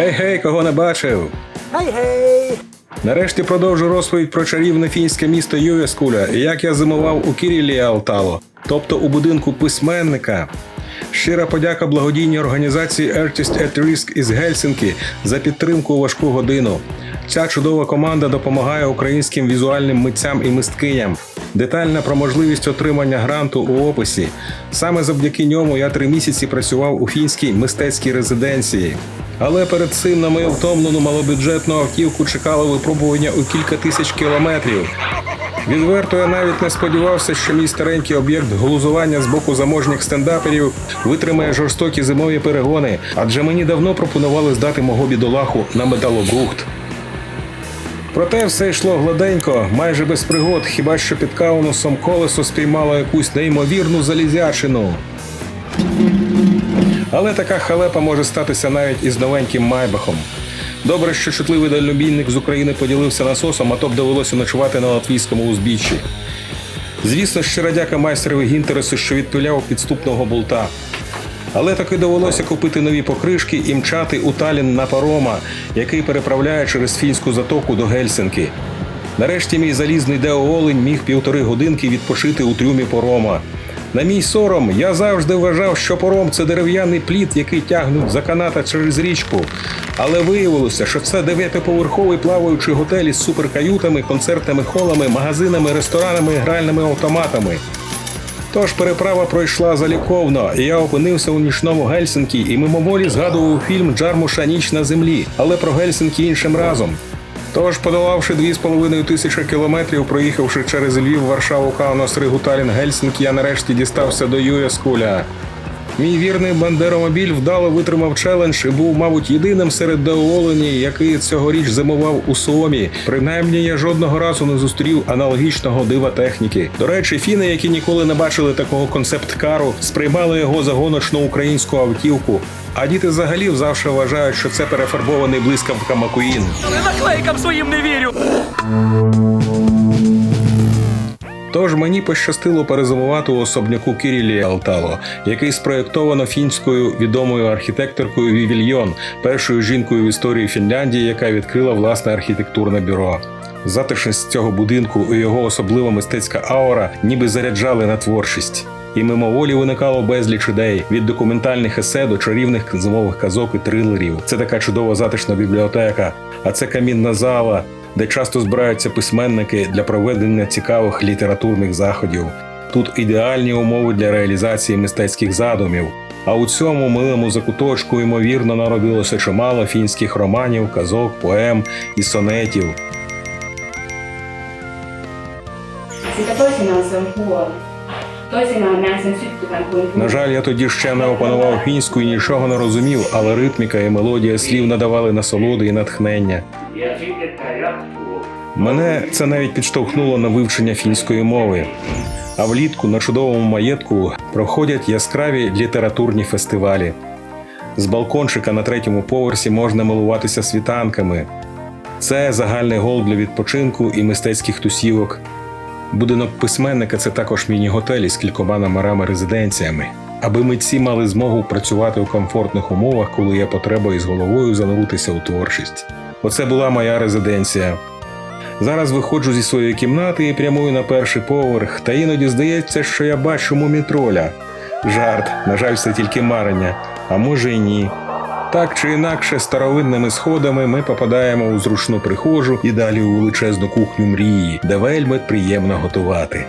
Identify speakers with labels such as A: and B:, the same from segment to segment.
A: Гей, гей, кого не бачив?
B: Гей-гей!
A: Нарешті продовжу розповідь про чарівне фінське місто Юєскуля і як я зимував у Кірілі Алтало, тобто у будинку письменника. Щира подяка благодійній організації Artist at Risk із Гельсінки за підтримку у важку годину. Ця чудова команда допомагає українським візуальним митцям і мисткиням. Детальна про можливість отримання гранту у описі. Саме завдяки ньому я три місяці працював у фінській мистецькій резиденції. Але перед цим на мою втомлену малобюджетну автівку чекало випробування у кілька тисяч кілометрів. Відверто я навіть не сподівався, що мій старенький об'єкт глузування з боку заможніх стендаперів витримає жорстокі зимові перегони, адже мені давно пропонували здати мого бідолаху на металобрухт. Проте все йшло гладенько, майже без пригод, хіба що під каунусом колесо спіймало якусь неймовірну залізячину. Але така халепа може статися навіть із новеньким майбахом. Добре, що чутливий дальнобійник з України поділився насосом, а то б довелося ночувати на латвійському узбіччі. Звісно, щира дяка майстрові Гінтересу, що відпиляв підступного болта. Але таки довелося купити нові покришки і мчати у Талін на парома, який переправляє через фінську затоку до Гельсинки. Нарешті мій залізний Део-Олень міг півтори годинки відпочити у трюмі порома. На мій сором, я завжди вважав, що пором це дерев'яний плід, який тягнуть за каната через річку. Але виявилося, що це дев'ятиповерховий плаваючий готель із суперкаютами, концертними холами, магазинами, ресторанами гральними автоматами. Тож переправа пройшла заліковно, і я опинився у нічному Гельсінкі і мимоволі згадував фільм Джармуша Ніч на землі, але про Гельсінкі іншим разом. Тож, подолавши 2,5 тисячі кілометрів, проїхавши через Львів, Варшаву, Каунас, Ригу, Талін, Гельсінкі, я нарешті дістався до Юєскуля. Мій вірний бандеромобіль вдало витримав челендж і був, мабуть, єдиним серед деолені, який цьогоріч зимував у Суомі. Принаймні я жодного разу не зустрів аналогічного дива техніки. До речі, фіни, які ніколи не бачили такого концепт-кару, сприймали його за гоночну українську автівку. А діти взагалі завжди вважають, що це перефарбований блискавка Макуїн.
B: Наклейкам своїм не вірю!
A: Тож мені пощастило перезимувати у особняку Кірілі Алтало, який спроєктовано фінською відомою архітекторкою Вівільйон, першою жінкою в історії Фінляндії, яка відкрила власне архітектурне бюро. Затишність цього будинку і його особлива мистецька аура ніби заряджали на творчість. І мимоволі виникало безліч ідей від документальних есе до чарівних зимових казок і трилерів. Це така чудова затишна бібліотека, а це камінна зала, де часто збираються письменники для проведення цікавих літературних заходів. Тут ідеальні умови для реалізації мистецьких задумів. А у цьому милому закуточку ймовірно народилося чимало фінських романів, казок, поем і сонетів.
C: Це se on huono. Toisinaan näen sen
A: На жаль, я тоді ще не опанував фінську і нічого не розумів, але ритміка і мелодія слів надавали насолоди і натхнення. Мене це навіть підштовхнуло на вивчення фінської мови. А влітку на чудовому маєтку проходять яскраві літературні фестивалі. З балкончика на третьому поверсі можна милуватися світанками. Це загальний гол для відпочинку і мистецьких тусівок. Будинок письменника це також міні-готель із кількома номерами резиденціями, аби митці мали змогу працювати у комфортних умовах, коли є потреба із головою зануритися у творчість. Оце була моя резиденція. Зараз виходжу зі своєї кімнати і прямую на перший поверх, та іноді здається, що я бачу мумітроля. Жарт, на жаль, це тільки марення, а може й ні. Так чи інакше, старовинними сходами ми попадаємо у зручну прихожу і далі у величезну кухню мрії, де вельми приємно готувати.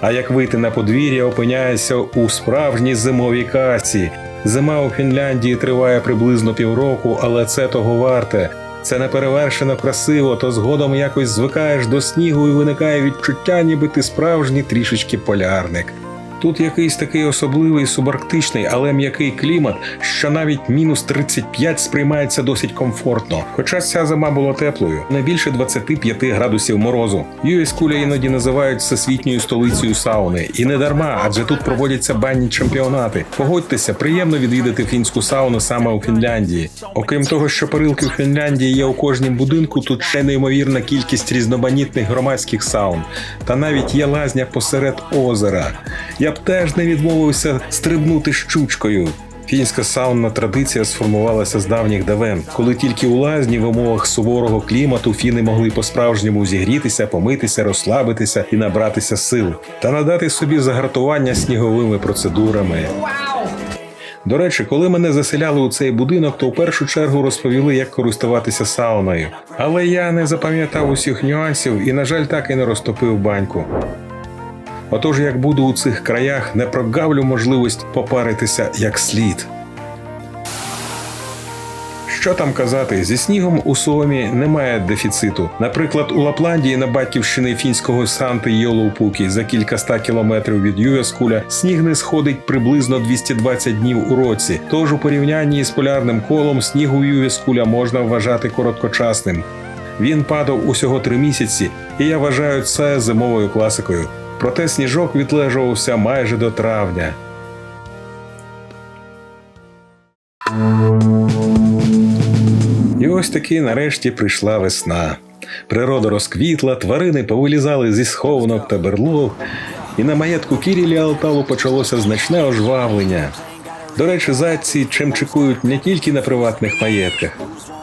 A: А як вийти на подвір'я, опиняєшся у справжній зимовій касі. Зима у Фінляндії триває приблизно півроку, але це того варте. Це неперевершено красиво, то згодом якось звикаєш до снігу і виникає відчуття, ніби ти справжній трішечки полярник. Тут якийсь такий особливий субарктичний, але м'який клімат, що навіть мінус 35 сприймається досить комфортно. Хоча ця зима була теплою, не більше 25 градусів морозу. Юєскуля іноді називають всесвітньою столицею сауни, і не дарма, адже тут проводяться банні чемпіонати. Погодьтеся, приємно відвідати фінську сауну саме у Фінляндії. Окрім того, що парилки в Фінляндії є у кожнім будинку, тут ще неймовірна кількість різноманітних громадських саун, та навіть є лазня посеред озера. Я б теж не відмовився стрибнути щучкою. Фінська саунна традиція сформувалася з давніх давен, коли тільки у лазні в умовах суворого клімату фіни могли по-справжньому зігрітися, помитися, розслабитися і набратися сил та надати собі загартування сніговими процедурами. До речі, коли мене заселяли у цей будинок, то в першу чергу розповіли, як користуватися сауною. Але я не запам'ятав усіх нюансів і, на жаль, так і не розтопив баньку. Отож, як буду у цих краях, не прогавлю можливість попаритися як слід. Що там казати, зі снігом у Суомі немає дефіциту. Наприклад, у Лапландії на батьківщини фінського Санти Йолоупукі за кілька ста кілометрів від Юяскуля сніг не сходить приблизно 220 днів у році. Тож у порівнянні з полярним колом сніг у Юяскуля можна вважати короткочасним. Він падав усього три місяці, і я вважаю це зимовою класикою. Проте сніжок відлежувався майже до травня. І ось таки нарешті прийшла весна. Природа розквітла, тварини повилізали зі схованок та берлог, і на маєтку Кірілі Алталу почалося значне ожвавлення. До речі, зайці чимчикують не тільки на приватних маєтках,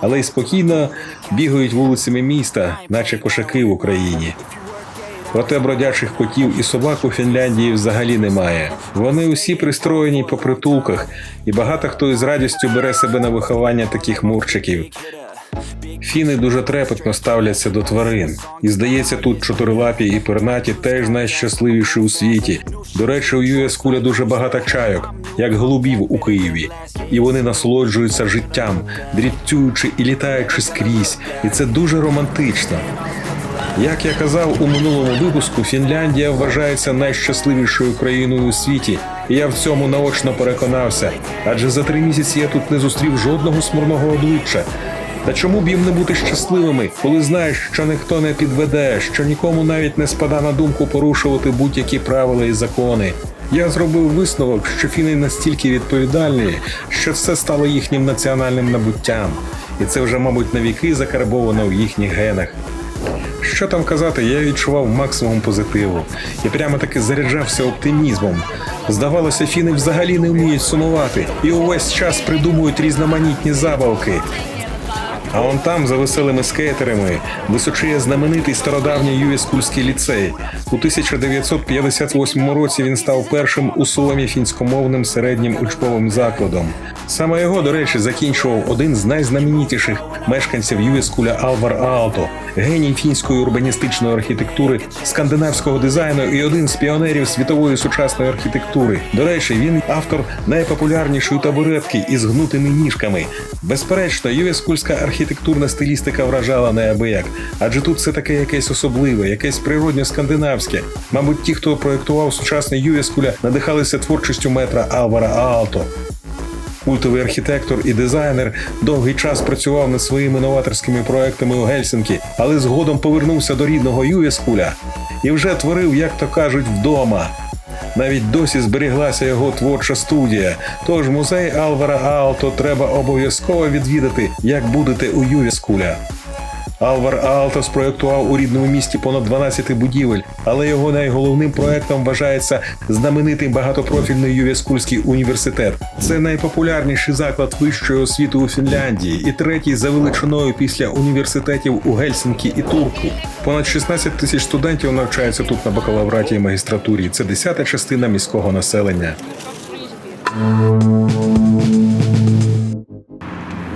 A: але й спокійно бігають вулицями міста, наче кошаки в Україні. Проте бродячих котів і собак у Фінляндії взагалі немає. Вони усі пристроєні по притулках, і багато хто із радістю бере себе на виховання таких мурчиків. Фіни дуже трепетно ставляться до тварин, і здається, тут чотирилапі і пернаті теж найщасливіші у світі. До речі, у Юескуля дуже багато чайок, як голубів у Києві, і вони насолоджуються життям, дріптюючи і літаючи скрізь, і це дуже романтично. Як я казав у минулому випуску, Фінляндія вважається найщасливішою країною у світі, і я в цьому наочно переконався. Адже за три місяці я тут не зустрів жодного смурного обличчя. Та чому б їм не бути щасливими, коли знаєш, що ніхто не підведе, що нікому навіть не спада на думку порушувати будь-які правила і закони. Я зробив висновок, що фіни настільки відповідальні, що це стало їхнім національним набуттям, і це вже, мабуть, на віки закарбовано в їхніх генах. Що там казати, я відчував максимум позитиву і прямо таки заряджався оптимізмом. Здавалося, фіни взагалі не вміють сумувати і увесь час придумують різноманітні забавки. А он там, за веселими скейтерами, височує знаменитий стародавній Юєскульський ліцей. У 1958 році він став першим у Суомі фінськомовним середнім учбовим закладом. Саме його, до речі, закінчував один з найзнаменітіших мешканців Юєскуля Алвар Аалто, геній фінської урбаністичної архітектури, скандинавського дизайну і один з піонерів світової сучасної архітектури. До речі, він автор найпопулярнішої табуретки із гнутими ніжками. Безперечно, юєскульська архітектурна стилістика вражала неабияк, адже тут все таке якесь особливе, якесь природньо скандинавське. Мабуть, ті, хто проєктував сучасний Юєскуля, надихалися творчістю метра Алвара Аалто. Культовий архітектор і дизайнер довгий час працював над своїми новаторськими проектами у Гельсінкі, але згодом повернувся до рідного Юєскуля і вже творив, як то кажуть, вдома. Навіть досі зберіглася його творча студія. Тож музей Алвара Аалто треба обов'язково відвідати, як будете у Юєскуля. Алвар Аалто спроєктував у рідному місті понад 12 будівель, але його найголовним проектом вважається знаменитий багатопрофільний Ювєскульський університет. Це найпопулярніший заклад вищої освіти у Фінляндії і третій за величиною після університетів у Гельсінкі і Турку. Понад 16 тисяч студентів навчаються тут на бакалавраті і магістратурі. Це десята частина міського населення.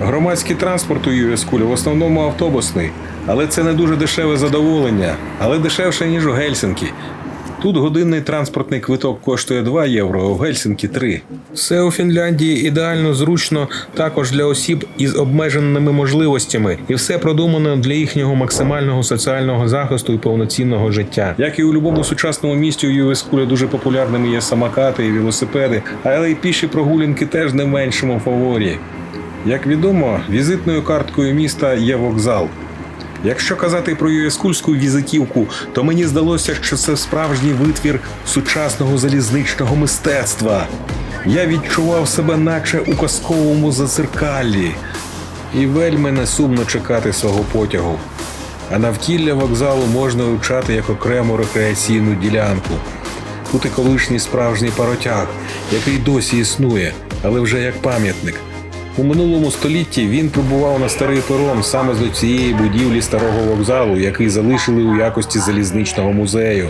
A: Громадський транспорт у Ювескулі в основному автобусний, але це не дуже дешеве задоволення, але дешевше, ніж у Гельсінкі. Тут годинний транспортний квиток коштує 2 євро, а у Гельсінкі 3. Все у Фінляндії ідеально зручно також для осіб із обмеженими можливостями, і все продумано для їхнього максимального соціального захисту і повноцінного життя. Як і у будь-якому сучасному місті у Ювескулі дуже популярними є самокати і велосипеди, але й піші прогулянки теж не меншому фаворі. Як відомо, візитною карткою міста є вокзал. Якщо казати про юєскульську візитівку, то мені здалося, що це справжній витвір сучасного залізничного мистецтва. Я відчував себе, наче у казковому зазеркаллі, і вельми несумно чекати свого потягу. А навкілля вокзалу можна вивчати як окрему рекреаційну ділянку. Тут і колишній справжній паротяг, який досі існує. але вже як пам'ятник. У минулому столітті він прибував на старий перон саме з цієї будівлі старого вокзалу, який залишили у якості залізничного музею.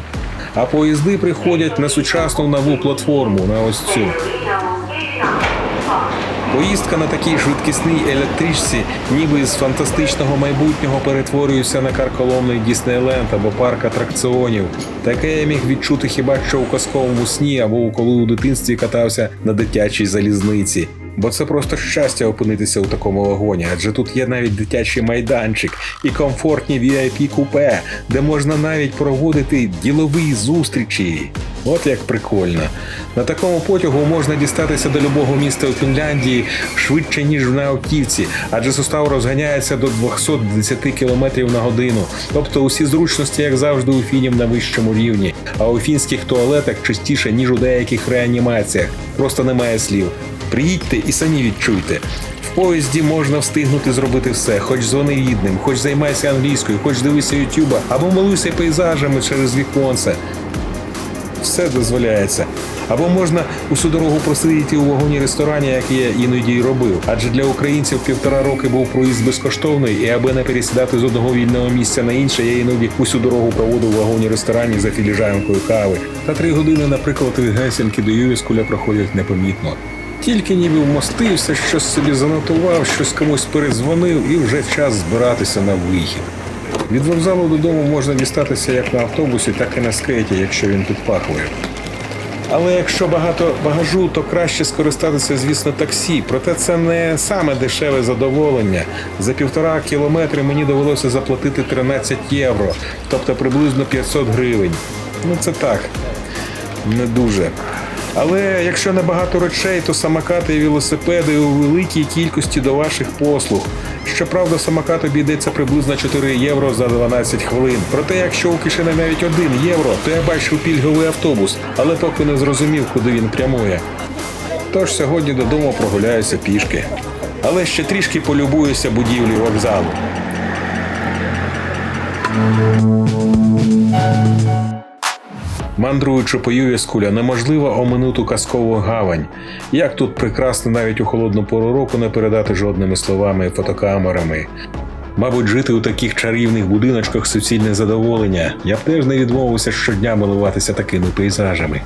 A: А поїзди приходять на сучасну нову платформу на ось цю. Поїздка на такій швидкісній електричці, ніби з фантастичного майбутнього, перетворюється на карколомний Діснейленд або парк атракціонів. Таке я міг відчути хіба що у казковому сні або коли у дитинстві катався на дитячій залізниці. Бо це просто щастя опинитися у такому вагоні, адже тут є навіть дитячий майданчик і комфортні vip купе, де можна навіть проводити ділові зустрічі. От як прикольно. На такому потягу можна дістатися до любого міста у Фінляндії швидше, ніж на автівці, адже сустав розганяється до 210 км на годину. Тобто усі зручності, як завжди, у фінів на вищому рівні. А у фінських туалетах частіше, ніж у деяких реанімаціях. Просто немає слів. Приїдьте і самі відчуйте. В поїзді можна встигнути зробити все, хоч дзвони рідним, хоч займайся англійською, хоч дивися ютюба, або малуйся пейзажами через віконце все дозволяється. Або можна усю дорогу просидіти у вагоні ресторані, як я іноді й робив. Адже для українців півтора роки був проїзд безкоштовний, і аби не пересідати з одного вільного місця на інше, я іноді усю дорогу проводив у вагоні ресторані за філіжанкою кави. Та три години, наприклад, від Гельсінки до Ювіскуля проходять непомітно. Тільки ніби вмостився, щось собі занотував, щось комусь передзвонив, і вже час збиратися на вихід. Від вокзалу додому можна дістатися як на автобусі, так і на скейті, якщо він підпахує. Але якщо багато багажу, то краще скористатися, звісно, таксі. Проте це не саме дешеве задоволення. За півтора кілометри мені довелося заплатити 13 євро, тобто приблизно 500 гривень. Ну це так, не дуже. Але якщо не багато речей, то самокати і велосипеди у великій кількості до ваших послуг. Щоправда, самокат обійдеться приблизно 4 євро за 12 хвилин. Проте, якщо у кишені навіть 1 євро, то я бачив пільговий автобус, але поки не зрозумів, куди він прямує. Тож сьогодні додому прогуляюся пішки. Але ще трішки полюбуюся будівлі вокзалу. Мандруючи по Ювіскуля, неможливо оминути казкову гавань. Як тут прекрасно навіть у холодну пору року не передати жодними словами і фотокамерами. Мабуть, жити у таких чарівних будиночках суцільне задоволення. Я б теж не відмовився щодня милуватися такими пейзажами.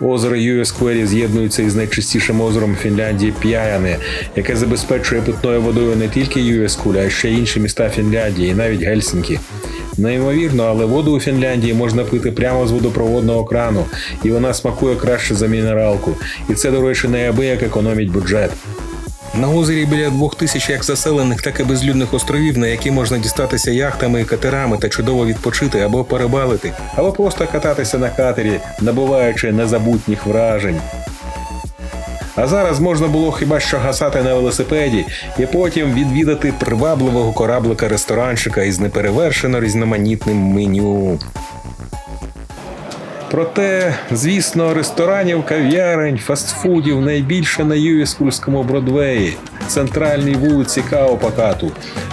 A: Озеро Юесквері з'єднується із найчистішим озером Фінляндії П'яяне, яке забезпечує питною водою не тільки Юескуль, а ще й інші міста Фінляндії, і навіть Гельсінкі. Неймовірно, але воду у Фінляндії можна пити прямо з водопроводного крану, і вона смакує краще за мінералку. І це, до речі, неабияк економить бюджет. На озері біля двох тисяч як заселених, так і безлюдних островів, на які можна дістатися яхтами і катерами та чудово відпочити або перебалити, або просто кататися на катері, набуваючи незабутніх вражень. А зараз можна було хіба що гасати на велосипеді і потім відвідати привабливого кораблика ресторанчика із неперевершено різноманітним меню. Проте, звісно, ресторанів, кав'ярень, фастфудів найбільше на Ювіскульському Бродвеї, центральній вулиці Каопакату.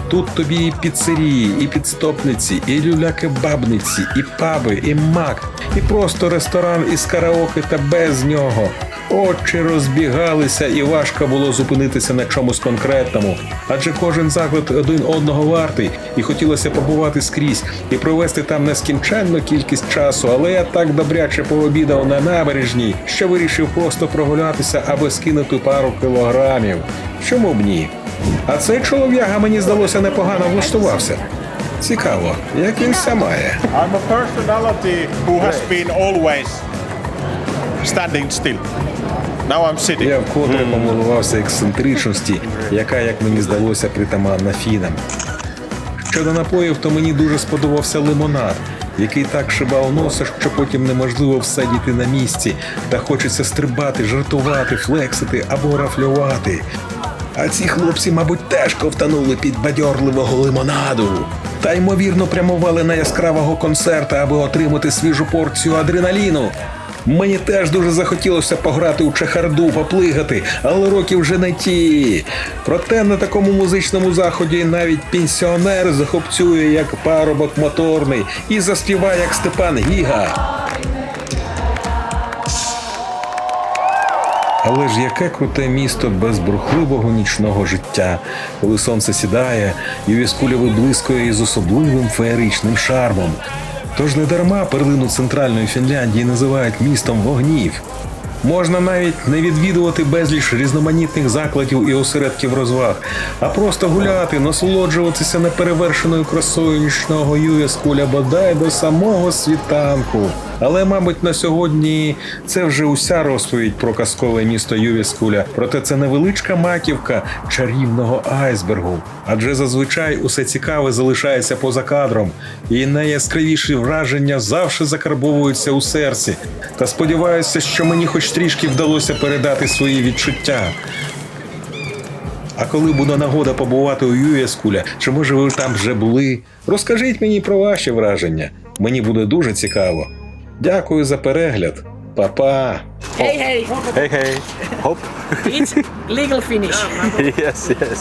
A: Тут тобі і піцерії, і підстопниці, і люля-кебабниці, і паби, і мак, і просто ресторан із караоке та без нього. Очі розбігалися, і важко було зупинитися на чомусь конкретному, адже кожен заклад один одного вартий, і хотілося побувати скрізь і провести там нескінченну кількість часу. Але я так добряче пообідав на набережній, що вирішив просто прогулятися, аби скинути пару кілограмів. Чому б ні? А цей чолов'яга мені здалося непогано влаштувався. Цікаво, як він ся має.
D: I'm a personality who has standing still. Now I'm sitting.
A: Я вкотре помилувався ексцентричності, яка, як мені здалося, притаманна фінам. Щодо напоїв, то мені дуже сподобався лимонад, який так шибав носа, що потім неможливо всадіти на місці, та хочеться стрибати, жартувати, флексити або рафлювати. А ці хлопці, мабуть, теж ковтанули під бадьорливого лимонаду. Та ймовірно прямували на яскравого концерта, аби отримати свіжу порцію адреналіну. Мені теж дуже захотілося пограти у чехарду, поплигати, але роки вже не ті. Проте на такому музичному заході навіть пенсіонер захопцює як парубок моторний і заспіває як Степан Гіга. Але ж яке круте місто без бурхливого нічного життя, коли сонце сідає і віскуля виблискує із особливим феєричним шармом. Тож не дарма перлину центральної Фінляндії називають містом вогнів. Можна навіть не відвідувати безліч різноманітних закладів і осередків розваг, а просто гуляти, насолоджуватися неперевершеною красою нічного Юєскуля бодай до самого світанку. Але, мабуть, на сьогодні це вже уся розповідь про казкове місто Ювіскуля. Проте це невеличка маківка чарівного айсбергу. Адже зазвичай усе цікаве залишається поза кадром, і найяскравіші враження завжди закарбовуються у серці. Та сподіваюся, що мені хоч трішки вдалося передати свої відчуття. А коли буде нагода побувати у Юєскуля, чи може ви там вже були? Розкажіть мені про ваші враження. Мені буде дуже цікаво. Дякую за перегляд. Па-па!
B: Hey, hey.
E: Hey, hey. Hop.
B: It's legal finish.
E: yes, yes.